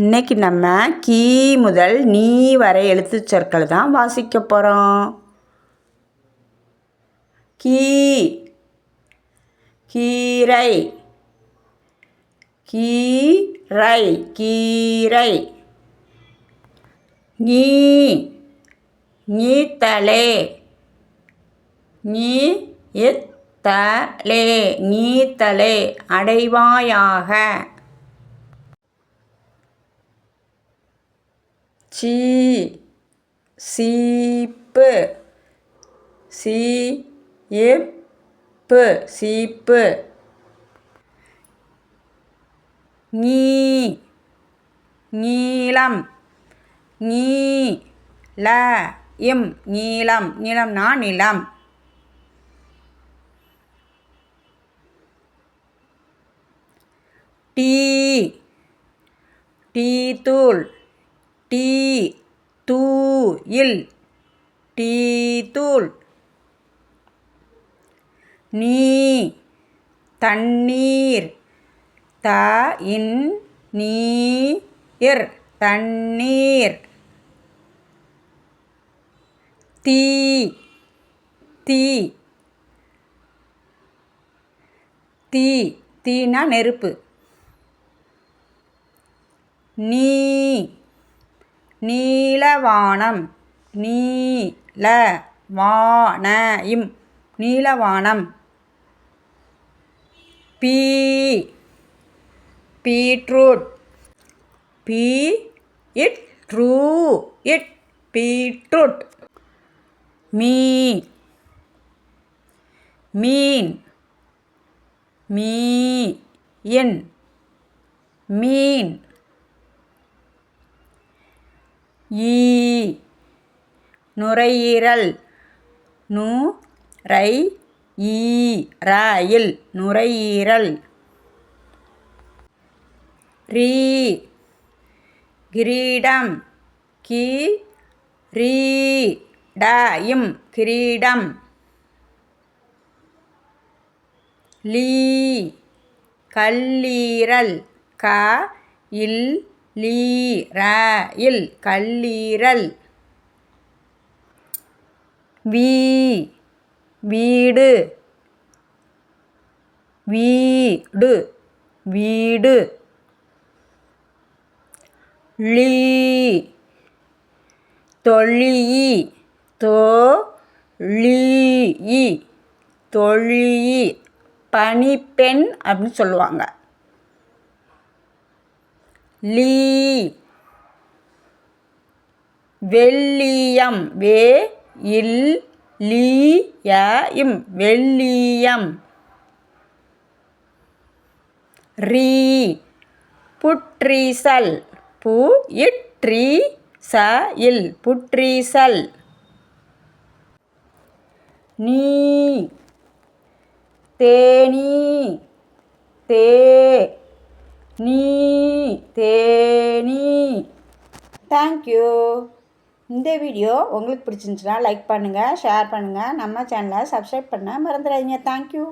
இன்னைக்கு நம்ம கீ முதல் நீ வரை எழுத்துச் சொற்களை தான் வாசிக்க போகிறோம் கீ கீரை கீரை கீரை. நீ நீத்தலே நீ இத்தலே நீத்தலே அடைவாயாக. சீ சீப்பு சீ ஏப்பு சீப்பு. நீ நீளம் நீ ல இம் நீளம். நீளம்னா நிலம். டீ டீ தூள் டீ தூ இல். டீ தூள். நீ தண்ணீர். த இன் நீர். தண்ணீர். தீ. தீ. தீ. தீனா நெருப்பு. நீ நீலவானம். நீல வானயம் நீலவானம். பீ. பீட்ரூட். பீ இட் ட்ரூ இட் பீட்ரூட். மீ மீன். மீ இன் மீன். ஈ. நுரையீரல். நு. ரை. ஈ. ராயில். நுரையீரல். ரீ. கிரீடம். கி. ரீ டாயும் கிரீடம். லீ. கல்லீரல். க. இல். லீ கல்லீரல். வீ வீடு. வீடு வீடு. லீ தொழி தோ லீ தொழி பனிப்பெண் அப்படின்னு சொல்லுவாங்க. லீ. வெள்ளியம். வே. இல். லீ ய இம் வெள்ளியம். ரீ. புற்றீசல். பு. இட்ரீ ச இல் புற்றீசல். நீ. தேனீ. தே. நீ. தேனி. தேங்க்யூ இந்த வீடியோ உங்களுக்கு பிடிச்சிருந்துச்சுன்னா லைக் பண்ணுங்கள் ஷேர் பண்ணுங்கள் நம்ம சேனலை சப்ஸ்கிரைப் பண்ண மறந்துடாதீங்க. தேங்க்யூ